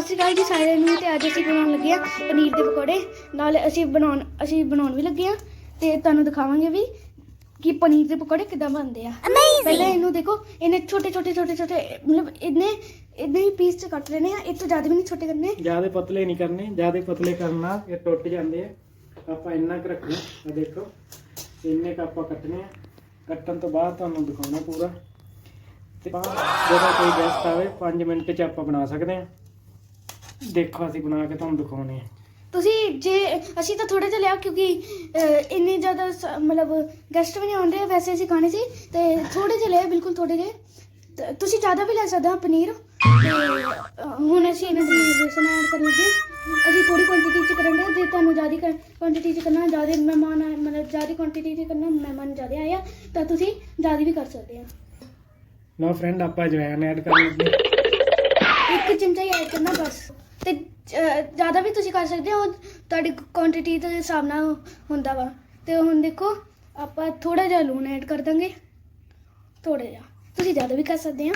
ਸਤਿ ਸ਼੍ਰੀ ਅਕਾਲ ਜੀ ਸਾਰਿਆਂ ਨੂੰ ਤੇ ਅੱਜ ਅਸੀਂ ਬਣਾਉਣ ਲੱਗੇ ਆ ਪਨੀਰ ਦੇ ਪਕੌੜੇ। ਨਾਲ ਅਸੀਂ ਬਣਾਉਣ ਅਸੀਂ ਬਣਾਉਣ ਵੀ ਲੱਗੇ ਆ ਤੇ ਤੁਹਾਨੂੰ ਦਿਖਾਵਾਂਗੇ ਵੀ ਕਿ ਪਨੀਰ ਦੇ ਪਕੌੜੇ ਕਿਦਾਂ ਬਣਦੇ ਆ। ਪਹਿਲਾਂ ਇਹਨੂੰ ਦੇਖੋ ਇਹਨੇ ਛੋਟੇ ਛੋਟੇ ਛੋਟੇ ਛੋਟੇ ਮਤਲਬ ਇਹਨੇ ਇਦਾਂ ਹੀ ਪੀਸ ਚ ਕੱਟ ਲੈਣੇ ਆ ਇਹ ਤੋਂ ਜ਼ਿਆਦਾ ਵੀ ਨਹੀਂ ਛੋਟੇ ਕਰਨੇ। ਜ਼ਿਆਦਾ ਪਤਲੇ ਨਹੀਂ ਕਰਨੇ ਜ਼ਿਆਦਾ ਪਤਲੇ ਕਰਨਾ ਇਹ ਟੁੱਟ ਜਾਂਦੇ ਆ। ਆਪਾਂ ਇੰਨਾ ਕੁ ਰੱਖਣਾ ਆ ਦੇਖੋ ਇੰਨੇ ਕੁ ਆਪਾਂ ਕੱਟਣੇ ਆ। ਕੱਟਣ ਤੋਂ ਬਾਅਦ ਤੁਹਾਨੂੰ ਦਿਖਾਉਣਾ ਪੂਰਾ। ਤੇ ਜਦੋਂ ਕੋਈ ਗੈਸਟ ਆਵੇ 5 ਮਿੰਟ ਚ ਆਪਾਂ ਬਣਾ ਸਕਦੇ ਆ। ਦੇਖੋ ਅਸੀਂ ਬਣਾ ਕੇ ਤੁਹਾਨੂੰ ਦਿਖਾਉਣੇ ਆ। ਤੁਸੀਂ ਜੇ ਅਸੀਂ ਤਾਂ ਥੋੜੇ ਜਿਹਾ ਲਿਆ ਕਿਉਂਕਿ ਅਹ, ਇੰਨੇ ਜ਼ਿਆਦਾ ਸ- ਮਤਲਬ ਗੈਸਟ ਵੀ ਨਹੀਂ ਆਉਂਦੇ ਵੈਸੇ ਅਸੀਂ ਖਾਣੇ ਸੀ ਤੇ ਥੋੜੇ ਜਿਹੇ ਲਿਆ ਬਿਲਕੁਲ ਥੋੜੇ ਜਿਹੇ। ਤੇ ਤੁਸੀਂ ਜ਼ਿਆਦਾ ਵੀ ਲੈ ਸਕਦੇ ਹੋ ਪਨੀਰ। ਤੇ ਅਹ, ਹੁਣ ਅਸੀਂ ਇਹਨਾਂ ਦੀ ਬੇਸਨ ਐਡ ਕਰਨ ਲੱਗੇ। ਅਸੀਂ ਥੋੜੀ ਕੁਆਂਟੀਟੀ ਚ ਕਰਾਂਗੇ ਜੇ ਤੁਹਾਨੂੰ ਜ਼ਿਆਦਾ ਕੁਆਂਟੀਟੀ ਚ ਕਰਨਾ ਜ਼ਿਆਦਾ ਮਹਿਮਾਨ ਆਏ ਮਤਲਬ ਜ਼ਿਆਦਾ ਕੁਆਂਟੀਟੀ ਚ ਕਰਨਾ ਮਹਿਮਾਨ ਜ਼ਿਆਦਾ ਆਇਆ ਤਾਂ ਤੁਸੀਂ ਜ਼ਿਆਦਾ ਵੀ ਕਰ ਸਕਦੇ ਹੋ। ਲਓ ਫਰੈਂਡ ਆਪਾਂ ਜਵੈਨ ਐਡ ਕਰਨ ਲੱਗੇ ਇੱਕ ਚਮਚਾ ਹੀ ਐਡ ਕਰਨਾ ਬਸ। ਤੇ ਜ਼ਿਆਦਾ ਵੀ ਤੁਸੀਂ ਕਰ ਸਕਦੇ ਹੋ ਤੁਹਾਡੀ ਕੁਆਂਟੀਟੀ ਦੇ ਹਿਸਾਬ ਨਾਲ ਹੁੰਦਾ ਵਾ। ਤੇ ਹੁਣ ਦੇਖੋ ਆਪਾਂ ਥੋੜਾ ਜਿਹਾ ਲੂਣ ਐਡ ਕਰ ਦਾਂਗੇ। ਥੋੜਾ ਜਿਹਾ। ਤੁਸੀਂ ਜ਼ਿਆਦਾ ਵੀ ਕਰ ਸਕਦੇ ਆ।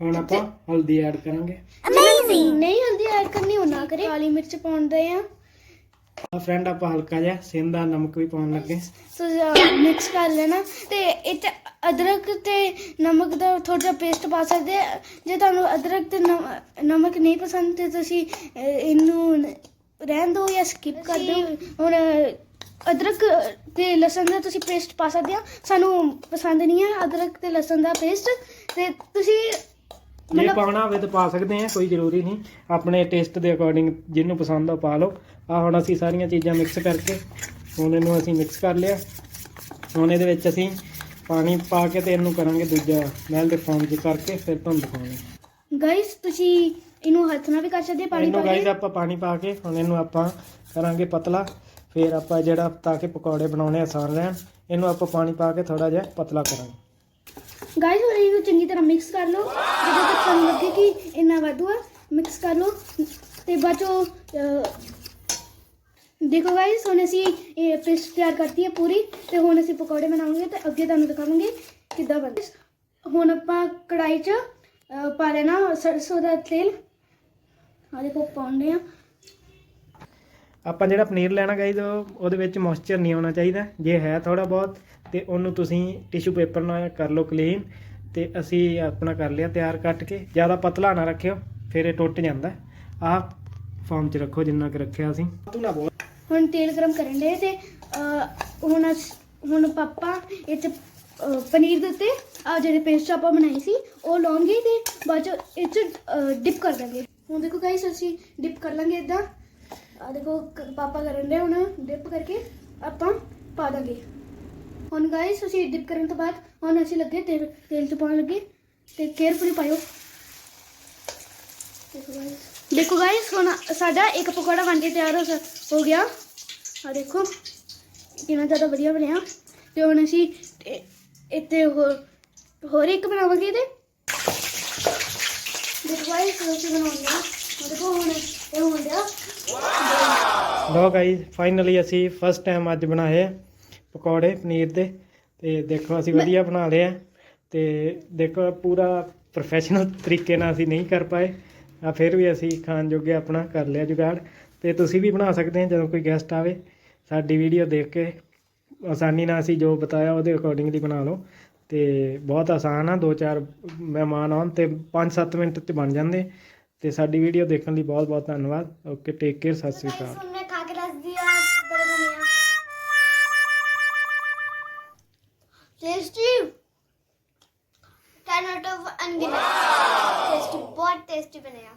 ਹੁਣ ਆਪਾਂ ਹਲਦੀ ਐਡ ਕਰਾਂਗੇ। ਅਮੇਜ਼ਿੰਗ ਨਹੀਂ ਹਲਦੀ ਐਡ ਕਰਨੀ ਹੋ ਨਾ ਕਰੇ। ਕਾਲੀ ਮਿਰਚ ਪਾਉਂਦੇ ਆ। ਆ ਫਰੈਂਡ ਆਪਾਂ ਹਲਕਾ ਜਿਹਾ ਸਿੰਦਾ ਨਮਕ ਵੀ ਪਾਉਣ ਲੱਗੇ। ਤੁਸੀਂ ਮਿਕਸ ਕਰ ਲੈਣਾ ਤੇ ਇਹ 'ਚ ਅਦਰਕ ਤੇ ਨਮਕ ਦਾ ਥੋੜਾ ਜਿਹਾ ਪੇਸਟ ਪਾ ਸਕਦੇ ਆ। ਜੇ ਤੁਹਾਨੂੰ ਅਦਰਕ ਤੇ ਨਮ- ਨਮਕ ਨਹੀਂ ਪਸੰਦ ਤੇ ਤੁਸੀਂ ਅਹ, ਇਹਨੂੰ ਰਹਿਣ ਦਿਓ ਜਾਂ ਸਕਿਪ ਕਰ ਦਿਓ। ਹੁਣ ਅਦਰਕ ਤੇ ਲਸਣ ਦਾ ਤੁਸੀਂ ਪੇਸਟ ਪਾ ਸਕਦੇ ਆ। ਸਾਨੂੰ ਪਸੰਦ ਨਹੀਂ ਹੈ ਅਦਰਕ ਤੇ ਲਸਣ ਦਾ ਪੇਸਟ ਤੇ ਤੁਸੀਂ ਜੇ ਪਾਉਣਾ ਹੋਵੇ ਤਾਂ ਪਾ ਸਕਦੇ ਆ ਕੋਈ ਜ਼ਰੂਰੀ ਨਹੀਂ। ਆਪਣੇ ਟੇਸਟ ਦੇ ਅਕੋਰਡਿੰਗ ਜਿਹਨੂੰ ਪਸੰਦ ਆ ਪਾ ਲਓ। ਆ ਹੁਣ ਅਸੀਂ ਸਾਰੀਆਂ ਚੀਜ਼ਾਂ ਮਿਕਸ ਕਰਕੇ ਹੁਣ ਇਹਨੂੰ ਅਸੀਂ ਮਿਕਸ ਕਰ ਲਿਆ। ਹੁਣ ਇਹਦੇ ਵਿੱਚ ਅਸੀਂ ਪਾਣੀ ਪਾ ਕੇ ਤੇ ਇਹਨੂੰ ਕਰਾਂਗੇ ਦੂਜਾ ਮਹਿਲ ਦੇ ਫੋਮ 'ਚ ਕਰਕੇ ਫਿਰ ਤੁਹਾਨੂੰ ਦਿਖਾਉਣੇ ਗਾਇਸ ਤੁਸੀਂ ਇਹਨੂੰ ਹੱਥ ਨਾਲ ਵੀ ਕਰ ਸਕਦੇ ਪਾਣੀ ਪਾ ਕੇ? ਆਪਾਂ ਪਾਣੀ ਪਾ ਕੇ ਹੁਣ ਇਹਨੂੰ ਆਪਾਂ ਕਰਾਂਗੇ ਪਤਲਾ। ਫਿਰ ਆਪਾਂ ਜਿਹੜਾ ਤਾਂ ਕਿ ਪਕੌੜੇ ਬਣਾਉਣੇ ਆਸਾਨ ਰਹਿਣ ਇਹਨੂੰ ਆਪਾਂ ਪਾਣੀ ਪਾ ਕੇ ਥੋੜਾ ਜਿਹਾ ਪਤਲਾ ਕਰਾਂਗੇ। ਗਾਇਸ ਹੁਣ ਇਹਨੂੰ ਚੰਗੀ ਤਰ੍ਹਾਂ ਮਿਕਸ ਕਰ ਲਓ। ਜਦੋਂ ਤੱਕ ਤੁਹਾਨੂੰ ਲੱਗੇ ਕਿ ਇੰਨਾ ਵਾਧੂ ਆ ਮਿਕਸ ਕਰ ਲਓ। ਤੇ ਬਾਅਦੋਂ ਦੇਖੋ ਗਾਇਸ ਹੁਣ ਅਸੀਂ ਇਹ ਪੇਸਟ ਤਿਆਰ ਕਰਤੀ ਹੈ ਪੂਰੀ। ਤੇ ਹੁਣ ਅਸੀਂ ਪਕੌੜੇ ਬਣਾਉਂਗੇ ਤੇ ਅੱਗੇ ਤੁਹਾਨੂੰ ਦਿਖਾਵਾਂਗੇ ਕਿੱਦਾਂ ਬਣਦੇ ਹੁਣ ਆਪਾਂ ਕੜਾਈ 'ਚ ਪਾ ਲੈਣਾ ਸਰਸੋਂ ਦਾ ਤੇਲ। ਆ ਦੇਖੋ, ਪਾਉਂਦੇ ਆ। ਆਪਾਂ ਜਿਹੜਾ ਪਨੀਰ ਲੈਣਾ ਗਾਈਜ਼ ਉਹਦੇ ਵਿੱਚ ਮੋਇਸਚਰ ਨਹੀਂ ਆਉਣਾ ਚਾਹੀਦਾ। ਜੇ ਹੈ ਥੋੜਾ ਬਹੁਤ ਤੇ ਉਹਨੂੰ ਤੁਸੀਂ ਟਿਸ਼ੂ ਪੇਪਰ ਨਾਲ ਕਰ ਲਓ ਕਲੀਨ ਤੇ ਅਸੀਂ ਆਪਣਾ ਕਰ ਲਿਆ ਤਿਆਰ ਕੱਟ ਕੇ। ਜ਼ਿਆਦਾ ਪਤਲਾ ਨਾ ਰੱਖਿਓ ਫਿਰ ਇਹ ਟੁੱਟ ਜਾਂਦਾ। ਆਹ ਫਾਰਮ 'ਚ ਰੱਖੋ ਜਿੰਨਾ ਕਿ ਰੱਖਿਆ ਅਸੀਂ। ਤੂੰ ਨਾ ਬੋਲ। ਹੁਣ ਤੇਲ ਗਰਮ ਕਰਨ ਦੇ ਤੇ ਅਹ, ਹੁਣ ਅਸ- ਹੁਣ ਪਾਪਾ ਇਹ 'ਚ ਅਹ, ਪਨੀਰ ਦੇ ਉੱਤੇ ਆ ਜਿਹੜੇ ਪੇਸਟ ਆਪਾਂ ਬਣਾਈ ਸੀ ਉਹ ਲਾਉਂਗੇ ਤੇ ਬਾਅਦ ਚ ਇਹ 'ਚ ਡਿਪ ਕਰ ਦਾਂਗੇ। ਹੁਣ ਦੇਖੋ ਗਾਇਸ ਅਸੀਂ ਡਿਪ ਕਰ ਲਾਂਗੇ ਇਦਾਂ ਆ ਦੇਖੋ, ਕ- ਪਾਪਾ ਕਰਨ ਦੇ ਹੁਣ ਡਿਪ ਕਰਕੇ ਆਪਾਂ ਪਾ ਦਾਂਗੇ। ਹੁਣ ਗਾਇਸ ਅਸੀਂ ਡਿਪ ਕਰਨ ਤੋਂ ਬਾਅਦ ਹੁਣ ਅਸੀਂ ਲੱਗੇ ਤੇਲ ਤੇਲ ਚ ਪਾਉਣ ਲੱਗੇ ਤੇ ਕੇਅਰਫੁਲੀ ਪਾਇਓ। ਦੇਖੋ ਗਾਇਸ ਦੇਖੋ ਗਾਇਸ ਹੁਣ ਸਾਡਾ ਇੱਕ ਪਕੌੜਾ ਬਣ ਕੇ ਤਿਆਰ ਹੋ ਸ- ਹੋ ਗਿਆ। ਆ ਦੇਖੋ, ਕਿੰਨਾ ਜ਼ਿਆਦਾ ਵਧੀਆ ਬਣਿਆ। ਤੇ ਹੁਣ ਅਸੀਂ ਇਹ- ਇੱਥੇ ਹੋਰ ਹੋਰ ਇੱਕ ਬਣਾਵਾਂਗੇ ਤੇ। ਦੇਖੋ ਗਾਇਸ ਅਸੀਂ ਬਣਾਉਂਦੇ ਹਾਂ ਦੇਖੋ ਹੁਣ ਇਹ ਹੋ ਲੋ ਗਾਈਜ਼ ਫਾਈਨਲੀ ਅਸੀਂ ਫਸਟ ਟਾਈਮ ਅੱਜ ਬਣਾਏ ਪਕੌੜੇ ਪਨੀਰ ਦੇ। ਤੇ ਦੇਖੋ ਅਸੀਂ ਵਧੀਆ ਬਣਾ ਲਏ ਆ। ਤੇ ਦੇਖੋ ਪੂਰਾ ਪ੍ਰੋਫੈਸ਼ਨਲ ਤਰੀਕੇ ਨਾਲ ਅਸੀਂ ਨਹੀਂ ਕਰ ਪਾਏ। ਆ ਫਿਰ ਵੀ ਅਸੀਂ ਖਾਣ ਜੋਗੇ ਆਪਣਾ ਕਰ ਲਿਆ ਜੁਗਾੜ। ਤੇ ਤੁਸੀਂ ਵੀ ਬਣਾ ਸਕਦੇ ਆ ਜਦੋਂ ਕੋਈ ਗੈਸਟ ਆਵੇ। ਸਾਡੀ ਵੀਡੀਓ ਦੇਖ ਕੇ ਆਸਾਨੀ ਨਾਲ ਅਸੀਂ ਜੋ ਬਤਾਇਆ ਉਹਦੇ ਅਕੋਰਡਿੰਗਲੀ ਬਣਾ ਲਓ। ਤੇ ਬਹੁਤ ਆਸਾਨ ਆ ਦੋ ਚਾਰ ਮਹਿਮਾਨ ਆਉਣ ਤੇ 5-7 ਮਿੰਟ ਤੇ ਬਣ ਜਾਂਦੇ। ਤੇ ਸਾਡੀ ਵੀਡੀਓ ਦੇਖਣ ਲਈ ਬਹੁਤ ਬਹੁਤ ਧੰਨਵਾਦ। ਓਕੇ ਟੇਕ ਕੇਅਰ ਸਤਿ ਸ਼੍ਰੀ ਅਕਾਲ। ਮੈਂ ਖਾ ਕੇ ਦੱਸ ਦਿਆ ਟੇਸਟੀ 10 ਆਊਟ ਆਫ 10 ਟੇਸਟੀ ਬਹੁਤ ਟੇਸਟੀ ਬਣਿਆ।